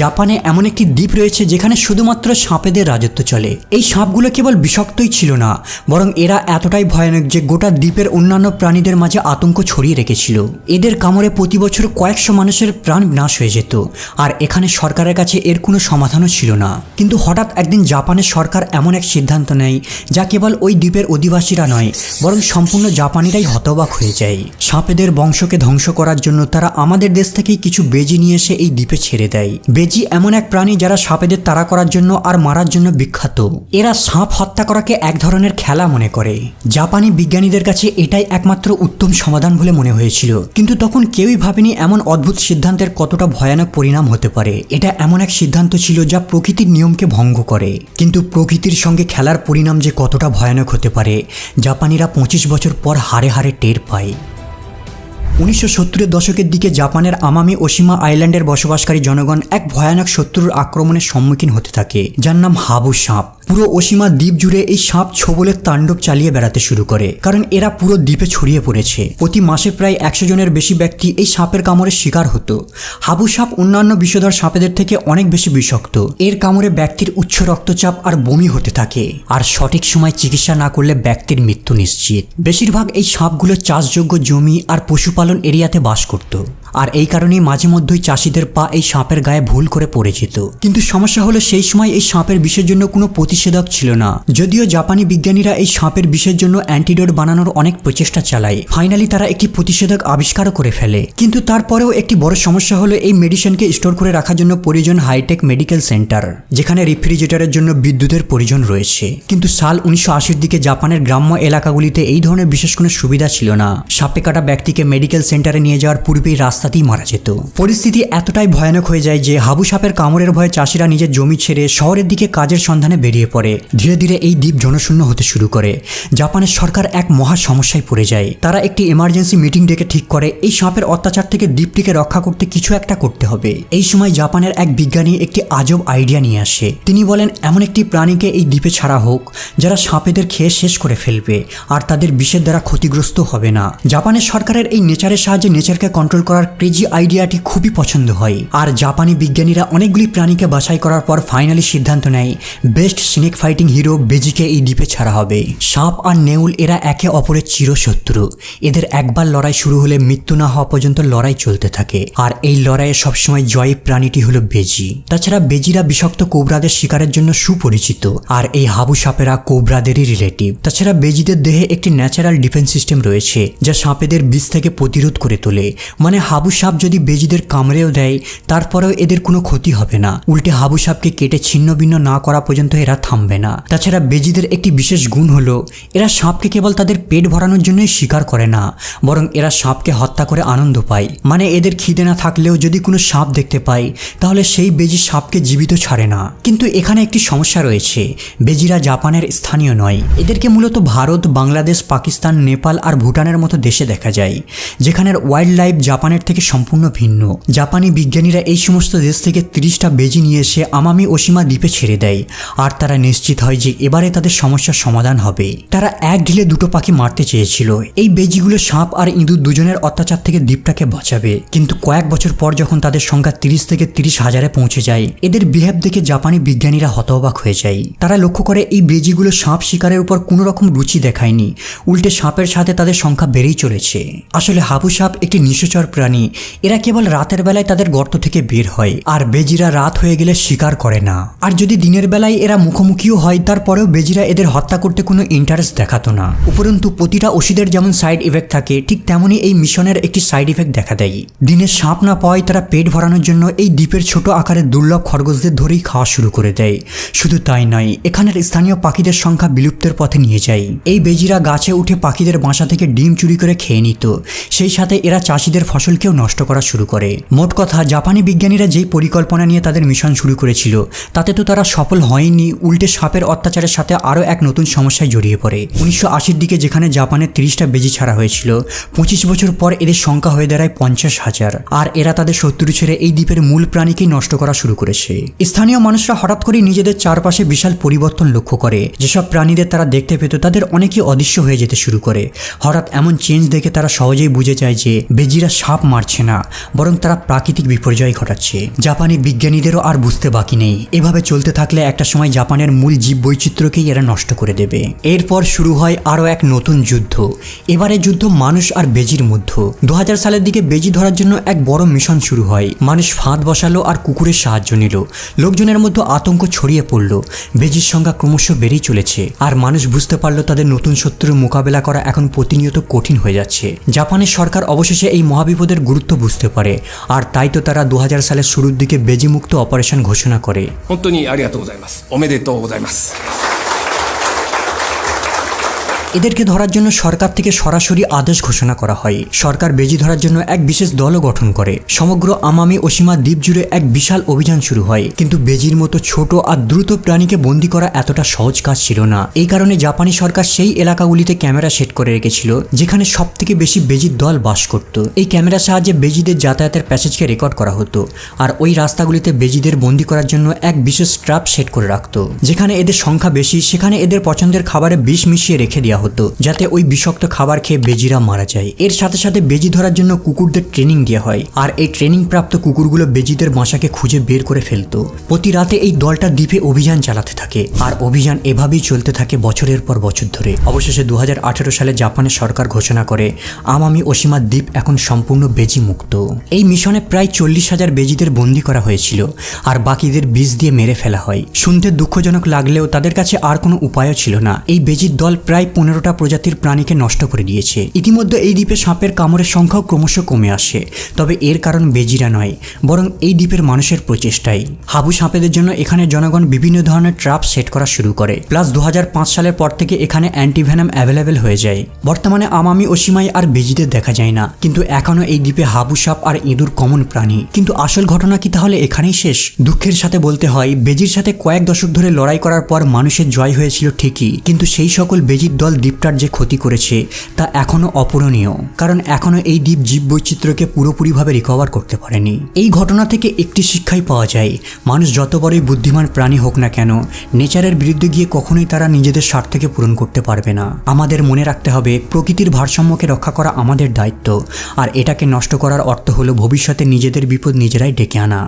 জাপানে এমন একটি দ্বীপ রয়েছে যেখানে শুধুমাত্র সাপেদের রাজত্ব চলে। এই সাপগুলো কেবল বিষাক্তই ছিল না, বরং এরা এতটাই ভয়ানক যে গোটা দ্বীপের অন্যান্য প্রাণীদের মাঝে আতঙ্ক ছড়িয়ে রেখেছিল। এদের কামড়ে প্রতি বছর কয়েকশো মানুষের প্রাণ বিনাশ হয়ে যেত, আর এখানে সরকারের কাছে এর কোনো সমাধানও ছিল না। কিন্তু হঠাৎ একদিন জাপানের সরকার এমন এক সিদ্ধান্ত নেয়, যা কেবল ওই দ্বীপের অধিবাসীরা নয়, বরং সম্পূর্ণ জাপানিরাই হতবাক হয়ে যায়। সাপেদের বংশকে ধ্বংস করার জন্য তারা আমাদের দেশ থেকেই কিছু বেজি নিয়ে এসে এই দ্বীপে ছেড়ে দেয়। বেজি এমন এক প্রাণী যারা সাপেদের তাড়া করার জন্য আর মারার জন্য বিখ্যাত। এরা সাপ হত্যা করাকে এক ধরনের খেলা মনে করে। জাপানি বিজ্ঞানীদের কাছে এটাই একমাত্র উত্তম সমাধান বলে মনে হয়েছিল। কিন্তু তখন কেউই ভাবেনি এমন অদ্ভুত সিদ্ধান্তের কতটা ভয়ানক পরিণাম হতে পারে। এটা এমন এক সিদ্ধান্ত ছিল যা প্রকৃতির নিয়মকে ভঙ্গ করে। কিন্তু প্রকৃতির সঙ্গে খেলার পরিণাম যে কতটা ভয়ানক হতে পারে, জাপানিরা পঁচিশ বছর পর হারে হারে টের পায়। উনিশশো সত্তরের দশকের দিকে জাপানের আমামি ওশিমা আইল্যান্ডের বসবাসকারী জনগণ এক ভয়ানক শত্রুর আক্রমণের সম্মুখীন হতে থাকে, যার নাম হাবু সাপ। পুরো ওশিমা দ্বীপ জুড়ে এই সাপ ছোবলের তাণ্ডব চালিয়ে বেড়াতে শুরু করে, কারণ এরা পুরো দ্বীপে ছড়িয়ে পড়েছে। প্রতি মাসে প্রায় একশো জনের বেশি ব্যক্তি এই সাপের কামড়ের শিকার হতো। হাবু সাপ অন্যান্য বিষধর সাপেদের থেকে অনেক বেশি বিষাক্ত। এর কামড়ে ব্যক্তির উচ্চ রক্তচাপ আর বমি হতে থাকে, আর সঠিক সময় চিকিৎসা না করলে ব্যক্তির মৃত্যু নিশ্চিত। বেশিরভাগ এই সাপগুলো চাষযোগ্য জমি আর পশুপালন এরিয়াতে বাস করত। আর এই কারণেই মাঝে মধ্যেই চাষিদের পা এই সাপের গায়ে ভুল করে পড়ে যেত। কিন্তু সমস্যা হলো সেই সময় এই সাপের বিষের জন্য কোনো প্রতিষেধক ছিল না। যদিও জাপানি বিজ্ঞানীরা এই সাপের বিষের জন্য অ্যান্টিডোট বানানোর অনেক প্রচেষ্টা চালায়। ফাইনালি তারা একটি প্রতিষেধক আবিষ্কারও করে ফেলে। কিন্তু তারপরেও একটি বড় সমস্যা হলো এই মেডিসিনকে স্টোর করে রাখার জন্য প্রয়োজন হাইটেক মেডিকেল সেন্টার, যেখানে রেফ্রিজারেটরের জন্য বিদ্যুতের প্রয়োজন রয়েছে। কিন্তু সাল উনিশশো দিকে জাপানের গ্রাম্য এলাকাগুলিতে এই ধরনের বিশেষ কোনো সুবিধা ছিল না। সাপে কাটা ব্যক্তিকে মেডিকেল সেন্টারে নিয়ে যাওয়ার পূর্বেই রাস্তাতেই মারা যেত। পরিস্থিতি এতটাই ভয়ানক হয়ে যায় যে হাবু সাপের কামড়ের ভয়ে চাষিরা নিজের জমি ছেড়ে শহরের দিকে কাজের সন্ধানে বেরিয়ে পড়ে। ধীরে ধীরে এই দ্বীপ জনশূন্য হতে শুরু করে। জাপানের সরকার এক মহা সমস্যায় পড়ে যায়। তারা একটি এমার্জেন্সি মিটিং ডেকে ঠিক করে, এই সাপের অত্যাচার থেকে দ্বীপটিকে রক্ষা করতে কিছু একটা করতে হবে। এই সময় জাপানের এক বিজ্ঞানী একটি আজব আইডিয়া নিয়ে আসে। তিনি বলেন, এমন একটি প্রাণীকে এই দ্বীপে ছাড়া হোক, যারা সাপেদের খেয়ে শেষ করে ফেলবে, আর তাদের বিষের দ্বারা ক্ষতিগ্রস্ত হবে না। জাপানের সরকারের এই নেচারের সাহায্যে নেচারকে কন্ট্রোল করার ক্রেজি আইডিয়াটি খুবই পছন্দ হয়। আর জাপানি বিজ্ঞানীরা অনেকগুলি প্রাণীকে বাছাই করার পর ফাইনালি সিদ্ধান্ত নেয়, বেস্ট স্নেক ফাইটিং হিরো বেজিকে এই দ্বীপে ছাড়া হবে। সাপ আর নেউল এরা একে অপরের চিরশত্রু। এদের একবার লড়াই শুরু হলে মৃত্যু না হওয়া পর্যন্ত লড়াই চলতে থাকে। আর এই লড়াইয়ে সবসময় জয়ী প্রাণীটি হলো বেজি। তাছাড়া বেজিরা বিষাক্ত কোবরাদের শিকারের জন্য সুপরিচিত। আর এই হাবু সাপেরা কোবরাদেরই রিলেটিভ তাছাড়া বেজিদের দেহে একটি ন্যাচারাল ডিফেন্স সিস্টেম রয়েছে, যা সাপেদের বিষ থেকে প্রতিরোধ করে তোলে। মানে হাবু সাপ যদি বেজিদের কামড়েও দেয়, তারপরেও এদের কোনো ক্ষতি হবে না। উল্টে হাবু সাপকে কেটে ছিন্ন ভিন্ন না করা পর্যন্ত এরা থামবে না। তাছাড়া বেজিদের একটি বিশেষ গুণ হলো, এরা সাপকে কেবল তাদের পেট ভরানোর জন্যই শিকার করে না, বরং এরা সাপকে হত্যা করে আনন্দ পায়। মানে এদের খিদে না থাকলেও যদি কোনো সাপ দেখতে পায়, তাহলে সেই বেজি সাপকে জীবিত ছাড়ে না। কিন্তু এখানে একটি সমস্যা রয়েছে, বেজিরা জাপানের স্থানীয় নয়। এদেরকে মূলত ভারত, বাংলাদেশ, পাকিস্তান, নেপাল আর ভুটানের মতো দেশে দেখা যায়, যেখানের ওয়াইল্ড লাইফ জাপানের সম্পূর্ণ ভিন্ন। জাপানি বিজ্ঞানীরা এই সমস্ত দেশ থেকে তিরিশটা বেজি নিয়ে এসে আমামি ওসিমা দ্বীপে ছেড়ে দেয়। আর তারা নিশ্চিত হয় যে এবারে তাদের সমস্যার সমাধান হবে। তারা এক ঢিলে দুটো পাখি মারতে চেয়েছিল। এই বেজিগুলো সাপ আর ইঁদুর দুজনের অত্যাচার থেকে দ্বীপটাকে বাঁচাবে। কিন্তু কয়েক বছর পর যখন তাদের সংখ্যা তিরিশ থেকে তিরিশ হাজারে পৌঁছে যায়, এদের বিহেভ দেখে জাপানি বিজ্ঞানীরা হতবাক হয়ে যায়। তারা লক্ষ্য করে এই বেজিগুলো সাপ শিকারের উপর কোনো রকম রুচি দেখায়নি। উল্টে সাপের সাথে তাদের সংখ্যা বেড়েই চলেছে। আসলে হাবু সাপ একটি নিশাচর প্রাণী। এরা কেবল রাতের বেলায় তাদের গর্ত থেকে বের হয়, আর বেজিরা রাত হয়ে গেলে শিকার করে না। আর যদি দিনের বেলায় এরা মুখোমুখিও হয়, তারপরেও বেজিরা এদের হত্যা করতে কোনো ইন্টারেস্ট দেখাতো না। উপরন্তু, প্রতিটা ওষুধের যেমন সাইড ইফেক্ট থাকে, ঠিক তেমনই এই মিশনের একটি সাইড ইফেক্ট দেখা দেয়। দিনে সাপ না পাওয়ায় তারা পেট ভরানোর জন্য এই দ্বীপের ছোট আকারের দুর্লভ খরগোশদের ধরেই খাওয়া শুরু করে দেয়। শুধু তাই নয়, এখানের স্থানীয় পাখিদের সংখ্যা বিলুপ্তের পথে নিয়ে যায়। এই বেজিরা গাছে উঠে পাখিদের বাসা থেকে ডিম চুরি করে খেয়ে নিত। সেই সাথে এরা চাষিদের ফসলকেও নষ্ট করা শুরু করে। মোট কথা, জাপানি বিজ্ঞানীরা যেই পরিকল্পনা নিয়ে তাদের মিশন শুরু করেছিল, তাতে তো তারা সফল হয়নি, উল্টে সাপের অত্যাচারের সাথে আরও এক নতুন সমস্যায় জড়িয়ে পড়ে। উনিশশো আশির দিকে যেখানে জাপানের তিরিশটা বেজি ছাড়া হয়েছিল, পঁচিশ বছর পর এদের সংখ্যা হয়ে দাঁড়ায় পঞ্চাশ হাজার। আর এরা তাদের শত্রু ছেড়ে এই দ্বীপের মূল প্রাণীকেই নষ্ট করা শুরু করেছে। স্থানীয় মানুষরা হঠাৎ করে নিজেদের চারপাশে বিশাল পরিবর্তন লক্ষ্য করে। যেসব প্রাণীদের তারা দেখতে পেত, তাদের অনেকেই অদৃশ্য হয়ে যেতে শুরু করে। হঠাৎ এমন চেঞ্জ দেখে তারা সহজেই বুঝে যায় যে, বেজিরা সাপ মারছে না, বরং তারা প্রাকৃতিক বিপর্যয় ঘটাচ্ছে। জাপানি বিজ্ঞানীদেরও আর বুঝতে বাকি নেই। এভাবে চলতে থাকলে একটা সময় জাপানের মূল জীব বৈচিত্র্যকেই এরা নষ্ট করে দেবে। এরপর শুরু হয় আরও এক নতুন যুদ্ধ। এবারে যুদ্ধ মানুষ আর বেজির মধ্যে। দু হাজার সালের দিকে বেজি ধরার জন্য এক বড় মিশন শুরু হয়। মানুষ ফাঁদ বসালো আর কুকুরের সাহায্য নিল। লোকজনের মধ্যে আতঙ্ক ছড়িয়ে পড়ল। বেজির সংখ্যা ক্রমশ বেড়েই চলেছে। আর মানুষ বুঝতে পারল তাদের নতুন শত্রুর মোকাবেলা করা এখন প্রতিনিয়ত কঠিন হয়ে যাচ্ছে। জাপানের সরকার অবশেষে এই মহাবিপদের গুরুত্ব বুঝতে পারে আর তাই তো তারা দু সালের শুরুর দিকে বেজিমুক্ত অপারেশন ঘোষণা করে 本当にありがとうございますおめでとうございます এদেরকে ধরার জন্য সরকার থেকে সরাসরি আদেশ ঘোষণা করা হয়। সরকার বেজি ধরার জন্য এক বিশেষ দলও গঠন করে। সমগ্র আমামি ওসীমা দ্বীপ জুড়ে এক বিশাল অভিযান শুরু হয়। কিন্তু বেজির মতো ছোট আর দ্রুত প্রাণীকে বন্দি করা এতটা সহজ কাজ ছিল না। এই কারণে জাপানি সরকার সেই এলাকাগুলিতে ক্যামেরা সেট করে রেখেছিল, যেখানে সব থেকে বেশি বেজির দল বাস করত। এই ক্যামেরার সাহায্যে বেজিদের যাতায়াতের প্যাসেজকে রেকর্ড করা হতো আর ওই রাস্তাগুলিতে বেজিদের বন্দি করার জন্য এক বিশেষ ট্রাপ সেট করে রাখত, যেখানে এদের সংখ্যা বেশি, সেখানে এদের পছন্দের খাবারে বিষ মিশিয়ে রেখে দেওয়া হতো, যাতে ওই বিষাক্ত খাবার খেয়ে বেজিরা মারা যায়। এর সাথে সাথে বেজি ধরার জন্য কুকুরদের ট্রেনিং দেওয়া হয়, আর এই ট্রেনিং প্রাপ্ত কুকুরগুলো বেজিদের বাসাকে খুঁজে বের করে ফেলতো। প্রতি রাতে এই দলটা দ্বীপে অভিযান চালাতে থাকে, আর অভিযান এভাবেই চলতে থাকে বছরের পর বছর ধরে। অবশেষে দু হাজার আঠারো সালে জাপানের সরকার ঘোষণা করে, আমামি ওসীমা দ্বীপ এখন সম্পূর্ণ বেজি মুক্ত। এই মিশনে প্রায় চল্লিশ হাজার বেজিদের বন্দি করা হয়েছিল, আর বাকিদের বিষ দিয়ে মেরে ফেলা হয়। শুনতে দুঃখজনক লাগলেও তাদের কাছে আর কোনো উপায়ও ছিল না। এই বেজির দল প্রায় পনেরোটা প্রজাতির প্রাণীকে নষ্ট করে দিয়েছে। ইতিমধ্যে এই দ্বীপে সাপের কামড়ের সংখ্যাও ক্রমশ কমে আসে। তবে এর কারণ বেজিরা নয়, বরং এই দ্বীপের মানুষের প্রচেষ্টাই। হাবু সাপেদের জন্য এখানে জনগণ বিভিন্ন ধরনের ট্রাপ সেট করা শুরু করে। প্লাস দু হাজার পাঁচ সালের পর থেকে এখানে অ্যান্টিভেনাম অ্যাভেলেবেল হয়ে যায়। বর্তমানে আমামি ওসীমায় আর বেজিদের দেখা যায় না। কিন্তু এখনও এই দ্বীপে হাবু সাপ আর ইঁদুর কমন প্রাণী। কিন্তু আসল ঘটনা কি তাহলে এখানেই শেষ? দুঃখের সাথে বলতে হয়, বেজির সাথে কয়েক দশক ধরে লড়াই করার পর মানুষের জয় হয়েছিল ঠিকই। কিন্তু সেই সকল বেজির দল দ্বীপটার যে ক্ষতি করেছে তা এখনও অপূরণীয়, কারণ এখনও এই দ্বীপ জীববৈচিত্র্যকে পুরোপুরিভাবে রিকভার করতে পারেনি। এই ঘটনা থেকে একটি শিক্ষাই পাওয়া যায়, মানুষ যত বড়ই বুদ্ধিমান প্রাণী হোক না কেন, নেচারের বিরুদ্ধে গিয়ে কখনোই তারা নিজেদের স্বার্থকে পূরণ করতে পারবে না। আমাদের মনে রাখতে হবে, প্রকৃতির ভারসাম্যকে রক্ষা করা আমাদের দায়িত্ব, আর এটাকে নষ্ট করার অর্থ হলো ভবিষ্যতে নিজেদের বিপদ নিজেরাই ডেকে আনা।